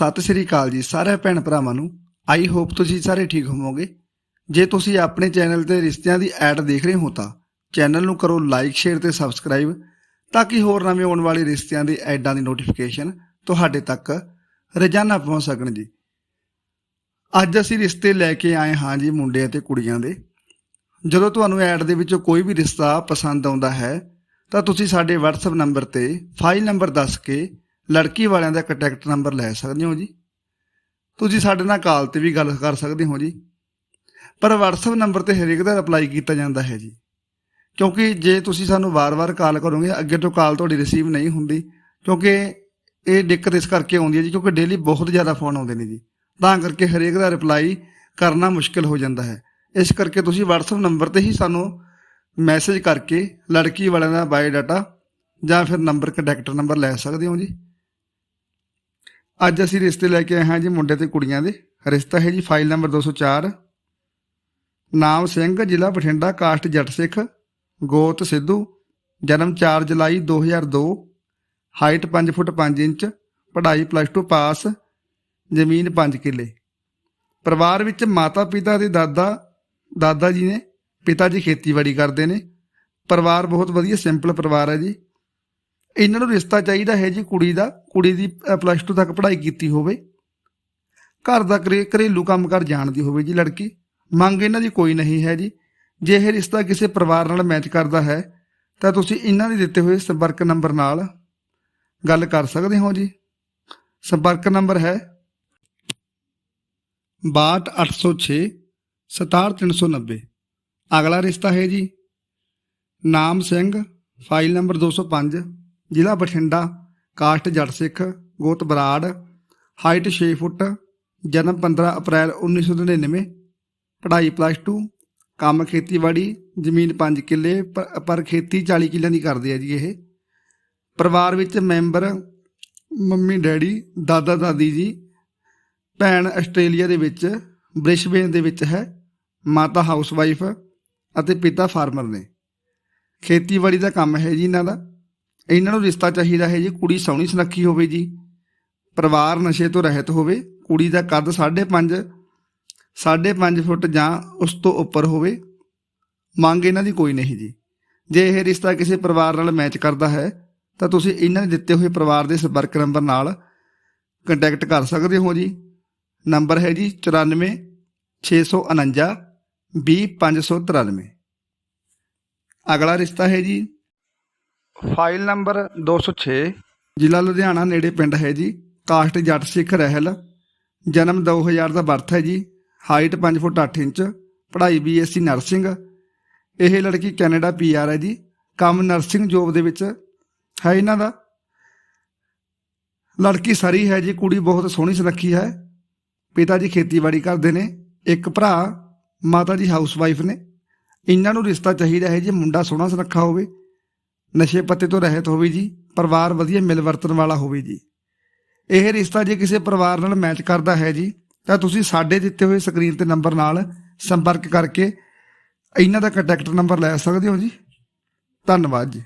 ਸਤਿ ਸ੍ਰੀ ਅਕਾਲ ਜੀ ਸਾਰੇ ਭੈਣ ਭਰਾਵਾਂ ਨੂੰ। ਆਈ ਹੋਪ ਤੁਸੀਂ ਸਾਰੇ ਠੀਕ ਹੋਵੋਗੇ। ਜੇ ਤੁਸੀਂ ਆਪਣੇ ਚੈਨਲ ਤੇ ਰਿਸ਼ਤਿਆਂ ਦੀ ਐਡ ਦੇਖ ਰਹੇ ਹੋ ਤਾਂ ਚੈਨਲ ਨੂੰ ਕਰੋ ਲਾਈਕ ਸ਼ੇਅਰ ਤੇ ਸਬਸਕ੍ਰਾਈਬ ਤਾਂ ਕਿ ਹੋਰ ਨਵੇਂ ਆਉਣ ਵਾਲੇ ਰਿਸ਼ਤਿਆਂ ਦੇ ਐਡਾਂ ਦੀ ਨੋਟੀਫਿਕੇਸ਼ਨ ਤੁਹਾਡੇ ਤੱਕ ਰੋਜ਼ਾਨਾ ਪਹੁੰਚ ਸਕਣ ਜੀ। ਅੱਜ ਅਸੀਂ ਰਿਸ਼ਤੇ ਲੈ ਕੇ ਆਏ ਹਾਂ ਜੀ ਮੁੰਡੇ ਅਤੇ ਕੁੜੀਆਂ ਦੇ। ਜਦੋਂ ਤੁਹਾਨੂੰ ਐਡ ਦੇ ਵਿੱਚੋਂ ਕੋਈ ਵੀ ਰਿਸ਼ਤਾ ਪਸੰਦ ਆਉਂਦਾ ਹੈ ਤਾਂ ਤੁਸੀਂ ਸਾਡੇ WhatsApp ਨੰਬਰ ਤੇ ਫਾਈਲ ਨੰਬਰ ਦੱਸ ਕੇ ਲੜਕੀ ਵਾਲਿਆਂ ਦਾ ਕੰਟੈਕਟ ਨੰਬਰ ਲੈ ਸਕਦੇ ਹੋ ਜੀ? ਤੁਸੀਂ ਸਾਡੇ ਨਾਲ ਕਾਲ ਤੇ ਵੀ ਗੱਲ ਕਰ ਸਕਦੇ ਹੋ ਜੀ। ਪਰ WhatsApp ਨੰਬਰ ਤੇ ਹਰੇਕ ਦਾ ਰਿਪਲਾਈ ਕੀਤਾ ਜਾਂਦਾ ਹੈ ਜੀ। ਕਿਉਂਕਿ ਜੇ ਤੁਸੀਂ ਸਾਨੂੰ ਵਾਰ-ਵਾਰ ਕਾਲ ਕਰੋਗੇ, ਅੱਗੇ ਤੋਂ ਕਾਲ ਤੁਹਾਡੀ ਰਿਸੀਵ ਨਹੀਂ ਹੁੰਦੀ। ਕਿਉਂਕਿ ਇਹ ਦਿੱਕਤ ਇਸ ਕਰਕੇ ਆਉਂਦੀ ਹੈ ਜੀ, ਕਿਉਂਕਿ ਡੇਲੀ ਬਹੁਤ ਜ਼ਿਆਦਾ ਫੋਨ ਆਉਂਦੇ ਨੇ ਜੀ। ਤਾਂ ਕਰਕੇ ਹਰੇਕ ਦਾ ਰਿਪਲਾਈ ਕਰਨਾ ਮੁਸ਼ਕਲ ਹੋ ਜਾਂਦਾ ਹੈ। ਇਸ ਕਰਕੇ ਤੁਸੀਂ WhatsApp ਨੰਬਰ ਤੇ ਹੀ ਸਾਨੂੰ ਮੈਸੇਜ ਕਰਕੇ ਲੜਕੀ ਵਾਲਿਆਂ ਦਾ ਬਾਇਓਡਾਟਾ ਜਾਂ ਫਿਰ ਨੰਬਰ ਕੰਟੈਕਟ ਨੰਬਰ ਲੈ ਸਕਦੇ ਹੋ ਜੀ। ਅੱਜ ਅਸੀਂ ਰਿਸ਼ਤੇ ਲੈ ਕੇ ਆਏ ਹਾਂ ਜੀ ਮੁੰਡੇ ਤੇ ਕੁੜੀਆਂ ਦੇ। ਰਿਸ਼ਤਾ ਹੈ ਜੀ ਫਾਈਲ ਨੰਬਰ 204 ਨਾਮ ਸਿੰਘ, ਜ਼ਿਲ੍ਹਾ ਬਠਿੰਡਾ, ਕਾਸਟ ਜੱਟ ਸਿੱਖ, ਗੋਤ ਸਿੱਧੂ, ਜਨਮ 4 ਜੁਲਾਈ 2002 ਹਾਈਟ 5 ਫੁੱਟ 5 ਇੰਚ, ਪੜ੍ਹਾਈ ਪਲੱਸ 2 ਪਾਸ, ਜ਼ਮੀਨ 5 ਕਿੱਲੇ। ਪਰਿਵਾਰ ਵਿੱਚ ਮਾਤਾ ਪਿਤਾ ਦੇ ਦਾਦਾ ਦਾਦਾ ਜੀ ਨੇ, ਪਿਤਾ ਜੀ ਖੇਤੀਬਾੜੀ ਕਰਦੇ ਨੇ। ਪਰਿਵਾਰ ਬਹੁਤ ਵਧੀਆ ਸਿੰਪਲ ਪਰਿਵਾਰ ਹੈ ਜੀ। ਇਹਨਾਂ ਨੂੰ ਰਿਸ਼ਤਾ ਚਾਹੀਦਾ ਹੈ ਜੀ ਕੁੜੀ ਦਾ, ਕੁੜੀ ਦੀ ਪਲੱਸ 2 ਤੱਕ ਪੜ੍ਹਾਈ ਕੀਤੀ ਹੋਵੇ। ਘਰ ਦਾ ਘਰੇ- ਘਰੇਲੂ ਕੰਮਕਾਰ ਜਾਣਦੀ ਹੋਵੇ ਜੀ ਲੜਕੀ। ਮੰਗ ਇਹਨਾਂ ਦੀ ਕੋਈ ਨਹੀਂ ਹੈ ਜੀ। ਜੇ ਇਹ ਰਿਸ਼ਤਾ ਕਿਸੇ ਪਰਿਵਾਰ ਨਾਲ ਮੈਚ ਕਰਦਾ ਹੈ, ਤਾਂ ਤੁਸੀਂ ਇਹਨਾਂ ਦੇ ਦਿੱਤੇ ਹੋਏ ਸੰਪਰਕ ਨੰਬਰ ਨਾਲ ਗੱਲ ਕਰ ਸਕਦੇ ਹੋ ਜੀ। ਸੰਪਰਕ ਨੰਬਰ ਹੈ 62806 67390 ਅਗਲਾ ਰਿਸ਼ਤਾ ਹੈ ਜੀ। ਨਾਮ ਸਿੰਘ, ਫਾਈਲ ਨੰਬਰ 205 ਜ਼ਿਲ੍ਹਾ ਬਠਿੰਡਾ, ਕਾਸਟ ਜੱਟ ਸਿੱਖ, ਗੋਤ ਬਰਾੜ, ਹਾਈਟ 6 ਫੁੱਟ, ਜਨਮ 15 ਅਪ੍ਰੈਲ 1999 ਪੜ੍ਹਾਈ ਪਲੱਸ 2 ਕੰਮ ਖੇਤੀਬਾੜੀ, ਜ਼ਮੀਨ 5 ਕਿੱਲੇ, ਪ- ਪਰ ਖੇਤੀ 40 ਕਿੱਲਿਆਂ ਦੀ ਕਰਦੇ ਆ ਜੀ ਇਹ। ਪਰਿਵਾਰ ਵਿੱਚ ਮੈਂਬਰ, ਮੰਮੀ, ਡੈਡੀ, ਦਾਦਾ, ਦਾਦੀ ਜੀ, ਭੈਣ ਆਸਟ੍ਰੇਲੀਆ ਦੇ ਵਿੱਚ, ਬ੍ਰਿਸਬੇਨ ਦੇ ਵਿੱਚ ਹੈ, ਮਾਤਾ ਹਾਊਸਵਾਈਫ ਅਤੇ ਪਿਤਾ ਫਾਰਮਰ ਨੇ। ਖੇਤੀਬਾੜੀ ਦਾ ਕੰਮ ਹੈ ਜੀ ਇਹਨਾਂ ਦਾ। ਇਹਨਾਂ ਨੂੰ ਰਿਸ਼ਤਾ ਚਾਹੀਦਾ ਹੈ ਜੀ, ਕੁੜੀ ਸੋਹਣੀ ਸੁਨੱਖੀ ਹੋਵੇ ਜੀ, ਪਰਿਵਾਰ ਨਸ਼ੇ ਤੋਂ ਰਹਿਤ ਹੋਵੇ, ਕੁੜੀ ਦਾ ਕੱਦ 5.5 5.5 ਫੁੱਟ ਜਾਂ ਉਸ ਤੋਂ ਉੱਪਰ ਹੋਵੇ, ਮੰਗ ਇਹਨਾਂ ਦੀ ਕੋਈ ਨਹੀਂ ਜੀ। ਜੇ ਇਹ ਰਿਸ਼ਤਾ ਕਿਸੇ ਪਰਿਵਾਰ ਨਾਲ ਮੈਚ ਕਰਦਾ ਹੈ, ਤਾਂ ਤੁਸੀਂ ਇਹਨਾਂ ਦੇ ਦਿੱਤੇ ਹੋਏ ਪਰਿਵਾਰ ਦੇ ਸੰਪਰਕ ਨੰਬਰ ਨਾਲ ਕੰਟੈਕਟ ਕਰ ਸਕਦੇ ਹੋ ਜੀ। ਨੰਬਰ ਹੈ ਜੀ 94 649 20593 ਅਗਲਾ ਰਿਸ਼ਤਾ ਹੈ ਜੀ ਫਾਈਲ ਨੰਬਰ 206 ਜ਼ਿਲ੍ਹਾ ਲੁਧਿਆਣਾ ਨੇੜੇ ਪਿੰਡ ਹੈ ਜੀ। ਕਾਸਟ ਜੱਟ ਸਿੱਖ ਰਹਿਲ। ਜਨਮ 2000 ਦਾ ਬਰਥ ਹੈ ਜੀ। Height 5 foot 8 inch. ਪੜ੍ਹਾਈ ਬੀਐਸਸੀ ਨਰਸਿੰਗ। ਇਹ ਲੜਕੀ ਕੈਨੇਡਾ ਪੀਆਰ ਹੈ ਜੀ। ਕੰਮ ਨਰਸਿੰਗ ਜੋਬ ਦੇ ਵਿੱਚ ਹੈ ਇਹਨਾਂ ਦਾ। ਲੜਕੀ ਸਰੀ ਹੈ ਜੀ। ਕੁੜੀ ਬਹੁਤ ਸੋਹਣੀ ਸੁਨੱਖੀ ਹੈ। ਪਿਤਾ ਜੀ ਖੇਤੀਬਾੜੀ ਕਰਦੇ ਨੇ। ਇੱਕ ਭਰਾ, ਮਾਤਾ ਜੀ ਹਾਊਸਵਾਈਫ ਨੇ। ਇਹਨਾਂ ਨੂੰ ਰਿਸ਼ਤਾ ਚਾਹੀਦਾ ਹੈ ਜੀ। ਮੁੰਡਾ ਸੋਹਣਾ ਸੁਨੱਖਾ ਹੋਵੇ। ਨਸ਼ੇ ਪੱਤੇ ਤੋਂ ਰਹਿਤ ਹੋਵੇ ਜੀ, ਪਰਿਵਾਰ ਵਧੀਆ ਮਿਲ ਵਰਤਣ ਵਾਲਾ ਹੋਵੇ ਜੀ। ਇਹ ਰਿਸ਼ਤਾ ਜੇ ਕਿਸੇ ਪਰਿਵਾਰ ਨਾਲ ਮੈਚ ਕਰਦਾ ਹੈ ਜੀ, ਤਾਂ ਤੁਸੀਂ ਸਾਡੇ ਦਿੱਤੇ ਹੋਏ ਸਕਰੀਨ ਤੇ ਨੰਬਰ ਨਾਲ ਸੰਪਰਕ ਕਰਕੇ ਇਹਨਾਂ ਦਾ ਕੰਟੈਕਟ ਨੰਬਰ ਲੈ ਸਕਦੇ ਹੋ ਜੀ। ਧੰਨਵਾਦ ਜੀ।